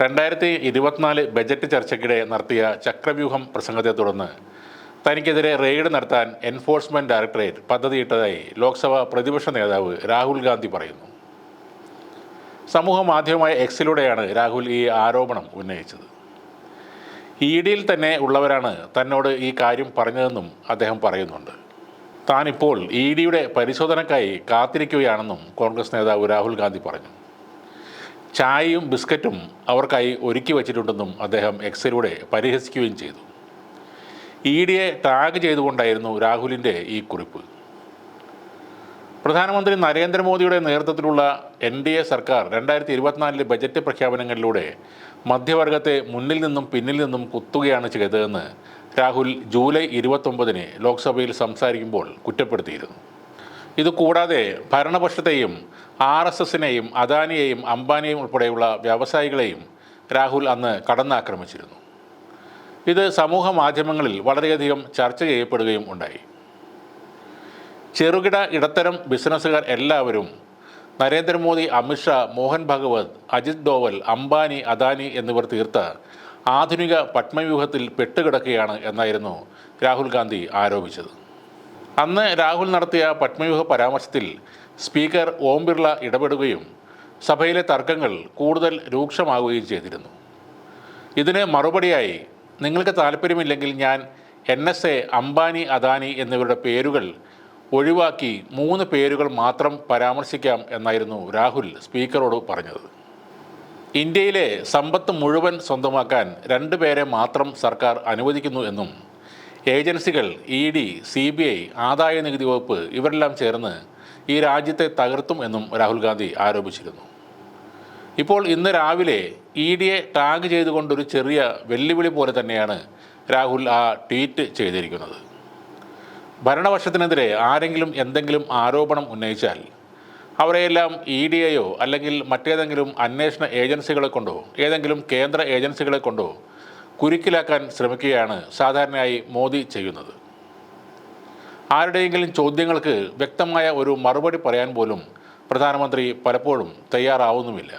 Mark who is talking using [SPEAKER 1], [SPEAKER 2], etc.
[SPEAKER 1] രണ്ടായിരത്തി ഇരുപത്തിനാല് ബജറ്റ് ചർച്ചയ്ക്കിടെ നടത്തിയ ചക്രവ്യൂഹം പ്രസംഗത്തെ തുടർന്ന് തനിക്കെതിരെ റെയ്ഡ് നടത്താൻ എൻഫോഴ്സ്മെന്റ് ഡയറക്ടറേറ്റ് പദ്ധതിയിട്ടതായി ലോക്സഭാ പ്രതിപക്ഷ നേതാവ് രാഹുൽ ഗാന്ധി പറയുന്നു. സമൂഹ മാധ്യമമായ എക്സിലൂടെയാണ് രാഹുൽ ഈ ആരോപണം ഉന്നയിച്ചത്. ഇ ഡിയിൽ തന്നെ ഉള്ളവരാണ് തന്നോട് ഈ കാര്യം പറഞ്ഞതെന്നും അദ്ദേഹം പറയുന്നുണ്ട്. താനിപ്പോൾ ഇ ഡിയുടെ പരിശോധനയ്ക്കായി കാത്തിരിക്കുകയാണെന്നും കോൺഗ്രസ് നേതാവ് രാഹുൽ ഗാന്ധി പറഞ്ഞു. ചായയും ബിസ്ക്കറ്റും അവർക്കായി ഒരുക്കി വച്ചിട്ടുണ്ടെന്നും അദ്ദേഹം എക്സിലൂടെ പരിഹസിക്കുകയും ചെയ്തു. ഇ ഡിയെ ടാഗ് ചെയ്തുകൊണ്ടായിരുന്നു രാഹുലിന്റെ ഈ കുറിപ്പ്. പ്രധാനമന്ത്രി നരേന്ദ്രമോദിയുടെ നേതൃത്വത്തിലുള്ള എൻ ഡി എ സർക്കാർ രണ്ടായിരത്തി ഇരുപത്തിനാലിലെ ബജറ്റ് പ്രഖ്യാപനങ്ങളിലൂടെ മധ്യവർഗത്തെ മുന്നിൽ നിന്നും പിന്നിൽ നിന്നും കുത്തുകയാണ് ചെയ്തതെന്ന് രാഹുൽ ജൂലൈ ഇരുപത്തൊമ്പതിന് ലോക്സഭയിൽ സംസാരിക്കുമ്പോൾ കുറ്റപ്പെടുത്തിയിരുന്നു. ഇതുകൂടാതെ ഭരണപക്ഷത്തെയും ആർ എസ് എസിനെയും അദാനിയെയും അംബാനിയെയും ഉൾപ്പെടെയുള്ള വ്യവസായികളെയും രാഹുൽ അന്ന് കടന്നാക്രമിച്ചിരുന്നു. ഇത് സമൂഹ മാധ്യമങ്ങളിൽ വളരെയധികം ചർച്ച ചെയ്യപ്പെടുകയും ഉണ്ടായി. ചെറുകിട ഇടത്തരം ബിസിനസ്സുകാർ എല്ലാവരും നരേന്ദ്രമോദി അമിത്ഷാ മോഹൻ ഭഗവത് അജിത് ഡോവൽ അംബാനി അദാനി എന്നിവർ തീർത്ത ആധുനിക പത്മവ്യൂഹത്തിൽ പെട്ടുകിടക്കുകയാണ് എന്നായിരുന്നു രാഹുൽ ഗാന്ധി ആരോപിച്ചത്. അന്ന് രാഹുൽ നടത്തിയ പത്മവ്യൂഹ പരാമർശത്തിൽ സ്പീക്കർ ഓം ബിർള ഇടപെടുകയും സഭയിലെ തർക്കങ്ങൾ കൂടുതൽ രൂക്ഷമാവുകയും ചെയ്തിരുന്നു. ഇതിന് മറുപടിയായി നിങ്ങൾക്ക് താല്പര്യമില്ലെങ്കിൽ ഞാൻ N S A Ambani Adani എന്നിവരുടെ പേരുകൾ ഒഴിവാക്കി മൂന്ന് പേരുകൾ മാത്രം പരാമർശിക്കാം എന്നായിരുന്നു രാഹുൽ സ്പീക്കറോട് പറഞ്ഞത്. ഇന്ത്യയിലെ സമ്പത്ത് മുഴുവൻ സ്വന്തമാക്കാൻ രണ്ട് പേരെ മാത്രം സർക്കാർ അനുവദിക്കുന്നു എന്നും ഏജൻസികൾ E D C B I ആദായ നികുതി വകുപ്പ് ഇവരെല്ലാം ചേർന്ന് ഈ രാജ്യത്തെ തകർത്തും എന്നും രാഹുൽ ഗാന്ധി ആരോപിച്ചിരുന്നു. ഇപ്പോൾ ഇന്ന് രാവിലെ ഇ ഡിയെ ടാഗ് ചെയ്തുകൊണ്ടൊരു ചെറിയ വെല്ലുവിളി പോലെ തന്നെയാണ് രാഹുൽ ആ ട്വീറ്റ് ചെയ്തിരിക്കുന്നത്. ഭരണപക്ഷത്തിനെതിരെ ആരെങ്കിലും എന്തെങ്കിലും ആരോപണം ഉന്നയിച്ചാൽ അവരെയെല്ലാം ഇ ഡി ഐയോ അല്ലെങ്കിൽ മറ്റേതെങ്കിലും അന്വേഷണ ഏജൻസികളെ കൊണ്ടോ ഏതെങ്കിലും കേന്ദ്ര ഏജൻസികളെ കൊണ്ടോ കുരുക്കിലാക്കാൻ ശ്രമിക്കുകയാണ് സാധാരണയായി മോദി ചെയ്യുന്നത്. ആരുടെയെങ്കിലും ചോദ്യങ്ങൾക്ക് വ്യക്തമായ ഒരു മറുപടി പറയാൻ പോലും പ്രധാനമന്ത്രി പലപ്പോഴും തയ്യാറാവുന്നുമില്ല.